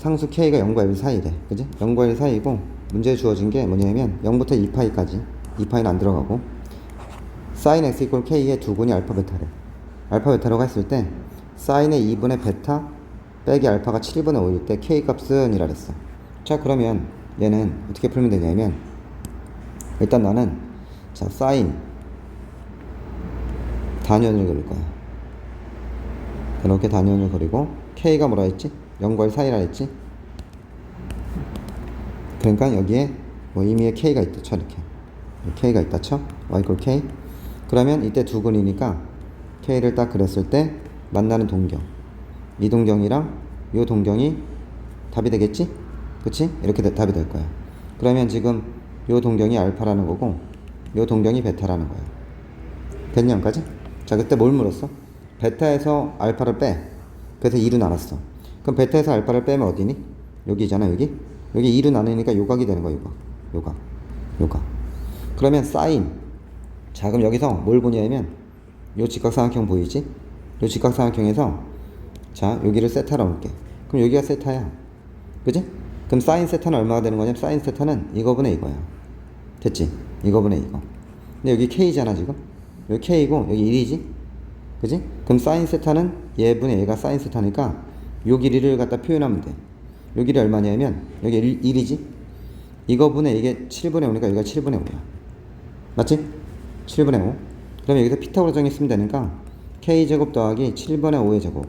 상수 k가 0과 1 사이래. 그지? 0과 1 사이고 문제에 주어진 게 뭐냐면 0부터 2파이까지 2파이는 안 들어가고 sin x 이퀄 k의 두 분이 알파 베타래. 알파 베타라고 했을 때 sin의 2분의 베타 빼기 알파가 7분의 5일 때 k 값은 이라 그랬어. 자 그러면 얘는 어떻게 풀면 되냐면 일단 나는 자 sin 단연을 그릴 거야. 이렇게 단연을 그리고 k가 뭐라 했지? 0과 1 사이라 했지? 그러니까 여기에 뭐 의미의 k가 있다 쳐 이렇게 k가 있다 쳐 y 콜 k 그러면 이때 두 근이니까 k를 딱 그렸을 때 만나는 동경 이 동경이랑 요 동경이 답이 되겠지? 그치? 이렇게 대- 답이 될 거야 그러면 지금 요 동경이 알파라는 거고 요 동경이 베타라는 거야 됐냐 여기까지? 자 그때 뭘 물었어? 베타에서 알파를 빼 그래서 2로 나눴어 그럼 베타에서 알파를 빼면 어디니? 여기잖아 여기? 여기 2로 나누니까 요각이 되는 거야 요각 요각 요각 그러면 사인. 자 그럼 여기서 뭘 보냐면 요 직각삼각형 보이지? 요 직각삼각형에서 자 여기를 세타로 놓을게. 그럼 여기가 세타야. 그지? 그럼 사인 세타는 얼마가 되는 거냐면 사인 세타는 이거분의 이거야. 됐지? 이거분의 이거. 근데 여기 k잖아 지금. 여기 k고 여기 1이지? 그지? 그럼 사인 세타는 얘분의 얘가 사인 세타니까 요 길이를 갖다 표현하면 돼. 요 길이 얼마냐면 여기 1, 1이지? 이거 분의 이게 7분의 5니까 여기가 7분의 5야. 맞지? 7분의 5. 그럼 여기서 피타고라 정리 쓰면 되니까 k제곱 더하기 7분의 5의 제곱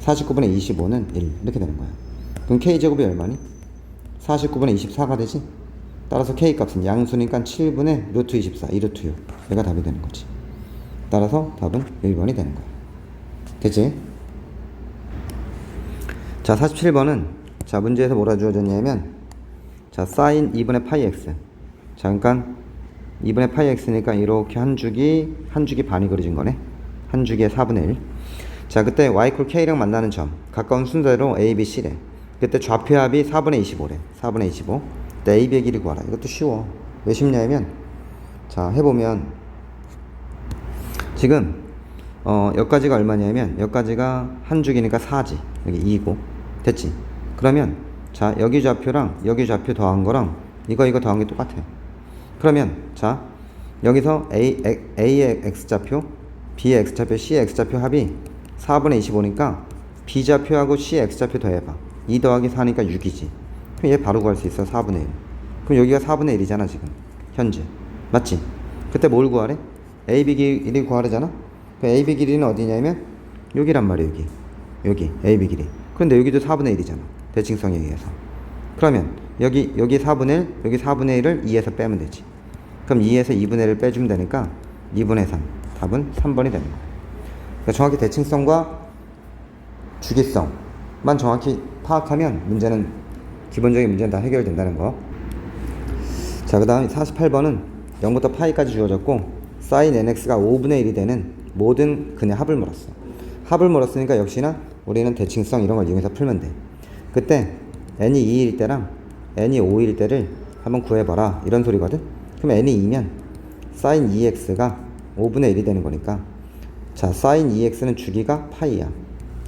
49분의 25는 1 이렇게 되는 거야. 그럼 k제곱이 얼마니? 49분의 24가 되지? 따라서 k 값은 양수니까 7분의 루트 24, 2루트 6. 얘가 답이 되는 거지. 따라서 답은 1번이 되는 거야. 됐지? 자, 47번은 자, 문제에서 뭐라 주어졌냐면 자, sin 2분의 파이 x. 자, 그러니까 2분의 파이 x니까 이렇게 한 주기 한 주기 반이 그려진 거네. 한 주기에 4분의 1. 자, 그때 y 콜 k랑 만나는 점 가까운 순서대로 a, b, c래. 그때 좌표합이 4분의 25래. 4분의 25. 그때 a, b의 길이 구하라. 이것도 쉬워. 왜 쉽냐면 자, 해 보면 지금 어 여기까지가 얼마냐면 여기까지가 한 주기니까 4지 여기 2고 됐지? 그러면 자 여기 좌표랑 여기 좌표 더한 거랑 이거 이거 더한 게 똑같아. 그러면 자 여기서 A, A의 X좌표 B의 X좌표 C의 X좌표 합이 4분의 25니까 B좌표하고 C의 X좌표 더해봐. 2 더하기 4니까 6이지. 그럼 얘 바로 구할 수 있어. 4분의 1 그럼 여기가 4분의 1이잖아 지금. 현재. 맞지? 그때 뭘 구하래? AB 길이 구하래잖아? 그 AB 길이는 어디냐면 여기란 말이야 여기. 여기. AB 길이 그런데 여기도 4분의 1이잖아 대칭성에 의해서 그러면 여기 여기 4분의 1 여기 4분의 1을 2에서 빼면 되지 그럼 2에서 2분의 1을 빼주면 되니까 2분의 3 답은 3번이 되는 거야 그러니까 정확히 대칭성과 주기성만 정확히 파악하면 문제는 기본적인 문제는 다 해결된다는 거. 자, 그 다음 48번은 0부터 파이까지 주어졌고 sin nx가 5분의 1이 되는 모든 근의 합을 물었어. 합을 물었으니까 역시나 우리는 대칭성 이런 걸 이용해서 풀면 돼. 그때 n이 2일 때랑 n이 5일 때를 한번 구해봐라 이런 소리거든. 그럼 n이 2면 sin 2x가 5분의 1이 되는 거니까 자 sin 2x는 주기가 파이야.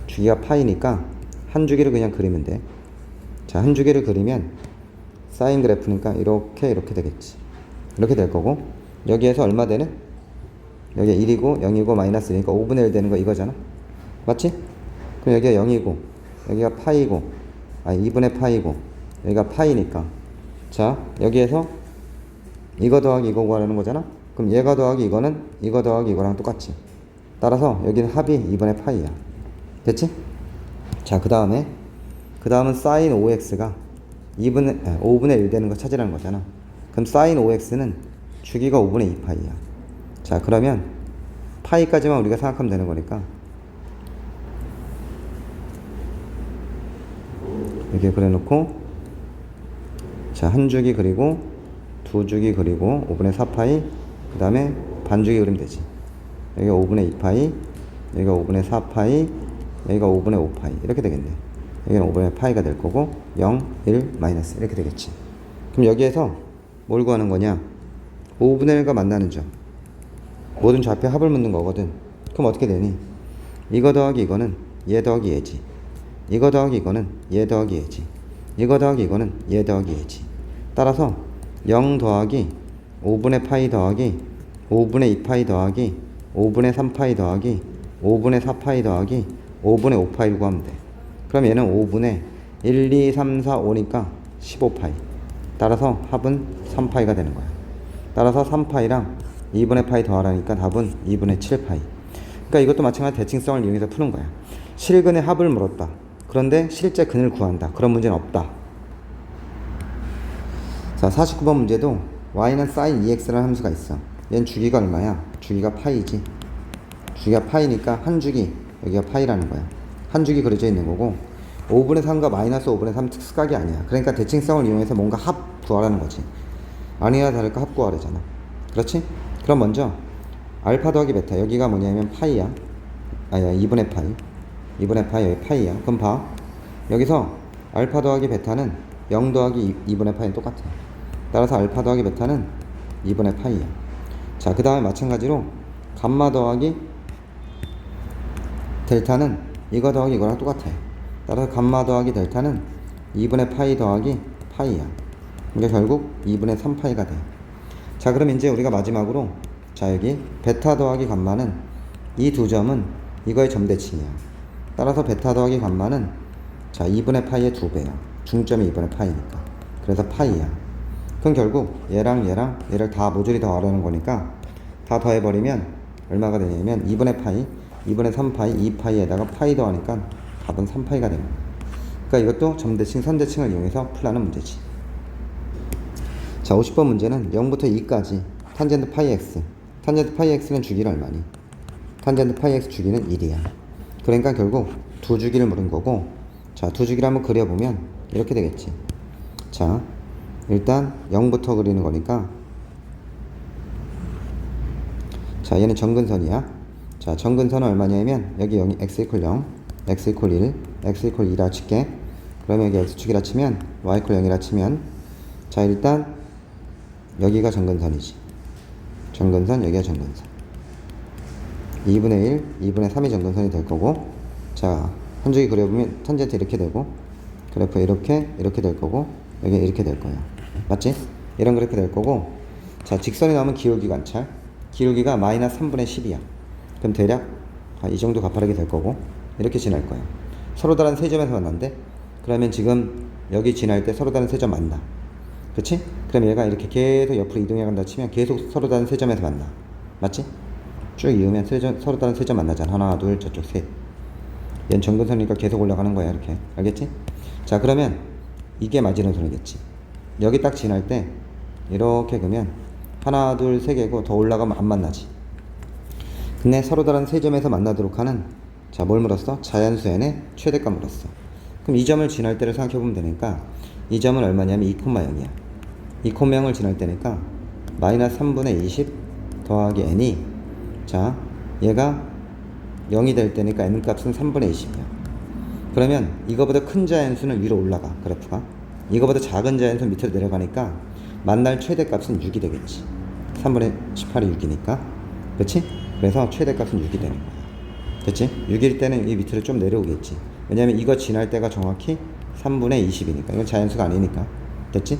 주기가 파이니까 한 주기를 그냥 그리면 돼. 자, 한 주기를 그리면 사인 그래프니까 이렇게 이렇게 되겠지. 이렇게 될 거고 여기에서 얼마 되는? 여기 1이고 0이고 마이너스 1이니까 5분의 1 되는 거 이거잖아. 맞지? 그럼 여기가 0이고 여기가 파이고 아 2분의 파이고 여기가 파이니까 자 여기에서 이거 더하기 이거 구하라는 거잖아. 그럼 얘가 더하기 이거는 이거 더하기 이거랑 똑같지. 따라서 여기는 합이 2분의 파이야. 됐지? 자, 그 다음에, 그 다음은 sin 5x가 2분의, 5분의 1 되는 거 찾으라는 거잖아. 그럼 sin 5x는 주기가 5분의 2파이야. 자, 그러면 파이까지만 우리가 생각하면 되는 거니까. 이렇게 그려놓고, 자, 한 주기 그리고, 두 주기 그리고, 5분의 4파이, 그 다음에 반주기 그리면 되지. 여기가 5분의 2파이, 여기가 5분의 4파이, 여기가 5분의 5파이 이렇게 되겠네. 여기는 5분의 파이가 될 거고 0, 1, 마이너스 이렇게 되겠지. 그럼 여기에서 뭘 구하는 거냐? 5분의 1과 만나는 점. 모든 좌표 합을 묻는 거거든. 그럼 어떻게 되니? 이거 더하기 이거는 얘 더하기 얘지. 이거 더하기 이거는 얘 더하기 얘지. 이거 더하기 이거는 얘 더하기 얘지. 따라서 0 더하기 5분의 파이 더하기 5분의 2파이 더하기 5분의 3파이 더하기 5분의 4파이 더하기 5분의 5파이를 구하면 돼. 그럼 얘는 5분의 1, 2, 3, 4, 5니까 15파이. 따라서 합은 3파이가 되는 거야. 따라서 3파이랑 2분의 파이 더하라니까 답은 2분의 7파이. 그러니까 이것도 마찬가지 대칭성을 이용해서 푸는 거야. 실근의 합을 물었다. 그런데 실제 근을 구한다. 그런 문제는 없다. 자, 49번 문제도 y는 sin 2x라는 함수가 있어. 얘는 주기가 얼마야? 주기가 파이지. 주기가 파이니까 한 주기, 여기가 파이라는 거야. 한 주기 그려져 있는 거고, 5분의 3과 마이너스 5분의 3 특수각이 아니야. 그러니까 대칭성을 이용해서 뭔가 합 구하라는 거지. 아니나 다를까 합 구하래잖아. 그렇지? 그럼 먼저, 알파 더하기 베타. 여기가 뭐냐면 파이야. 아야, 2분의 파이. 2분의 파이, 여기 파이야. 그럼 봐. 여기서 알파 더하기 베타는 0 더하기 2, 분의 파이는 똑같아. 따라서 알파 더하기 베타는 2분의 파이야. 자, 그 다음에 마찬가지로 감마 더하기 델타는 이거 더하기 이거랑 똑같아. 따라서 감마 더하기 델타는 2분의 파이 더하기 파이야. 그러니까 결국 2분의 3파이가 돼. 자, 그럼 이제 우리가 마지막으로 자, 여기 베타 더하기 감마는 이 두 점은 이거의 점대칭이야. 따라서 베타 더하기 감마는 자, 2분의 파이의 두 배야. 중점이 2분의 파이니까. 그래서 파이야. 그럼 결국 얘랑 얘랑 얘를 다 모조리 더하려는 거니까 다 더해버리면 얼마가 되냐면 2분의 파이, 2분의 3파이, 2파이에다가 파이 더하니까 답은 3파이가 됩니다. 그러니까 이것도 점대칭, 선대칭을 이용해서 풀라는 문제지. 자, 50번 문제는 0부터 2까지 탄젠트 파이 x. 탄젠트 파이 x는 주기는 얼마니? 탄젠트 파이 x 주기는 1이야. 그러니까 결국 두 주기를 물은 거고, 자, 두 주기를 한번 그려보면 이렇게 되겠지. 자, 일단 0부터 그리는 거니까, 자, 얘는 정근선이야. 자, 정근선은 얼마냐면, 여기 0, x 이퀄 0, x 이퀄 1, x 이퀄 2라 칠게. 그러면 여기 x축이라 치면, y 이퀄 0이라 치면, 자, 일단, 여기가 정근선이지. 정근선, 여기가 정근선. 2분의 1, 2분의 3이 정근선이 될 거고, 자, 한 줄기 그려보면 탄젠트 이렇게 되고, 그래프 이렇게, 이렇게 될 거고, 여기 이렇게 될 거야. 맞지? 이런 그래프 될 거고, 자, 직선이 나오면 기울기 관찰. 기울기가 마이너스 3분의 10이야. 그럼 대략 아, 이 정도 가파르게 될 거고, 이렇게 지날 거야. 서로 다른 세 점에서 만난대? 그러면 지금 여기 지날 때 서로 다른 세 점 만나. 그치? 그럼 얘가 이렇게 계속 옆으로 이동해 간다 치면 계속 서로 다른 세 점에서 만나. 맞지? 쭉 이으면 세 점, 서로 다른 세점 만나잖아. 하나, 둘, 저쪽 셋. 얘는 정근선이니까 계속 올라가는 거야, 이렇게. 알겠지? 자, 그러면 이게 마지노선이겠지. 여기 딱 지날 때 이렇게 그면 하나, 둘, 세 개고 더 올라가면 안 만나지. 근데 서로 다른 세 점에서 만나도록 하는 자, 뭘 물었어? 자연수 n의 최대값 물었어. 그럼 이 점을 지날 때를 생각해 보면 되니까 이 점은 얼마냐면 2,0이야. 2,0을 지날 때니까 마이너스 3분의 20 더하기 n이 자, 얘가 0이 될 때니까 n 값은 3분의 20이야. 그러면 이거보다 큰 자연수는 위로 올라가, 그래프가. 이거보다 작은 자연수 밑으로 내려가니까 만날 최대 값은 6이 되겠지. 3분의 18이 6이니까. 그렇지? 그래서 최대 값은 6이 되는 거야. 됐지? 6일 때는 이 밑으로 좀 내려오겠지. 왜냐면 이거 지날 때가 정확히 3분의 20이니까. 이건 자연수가 아니니까. 됐지?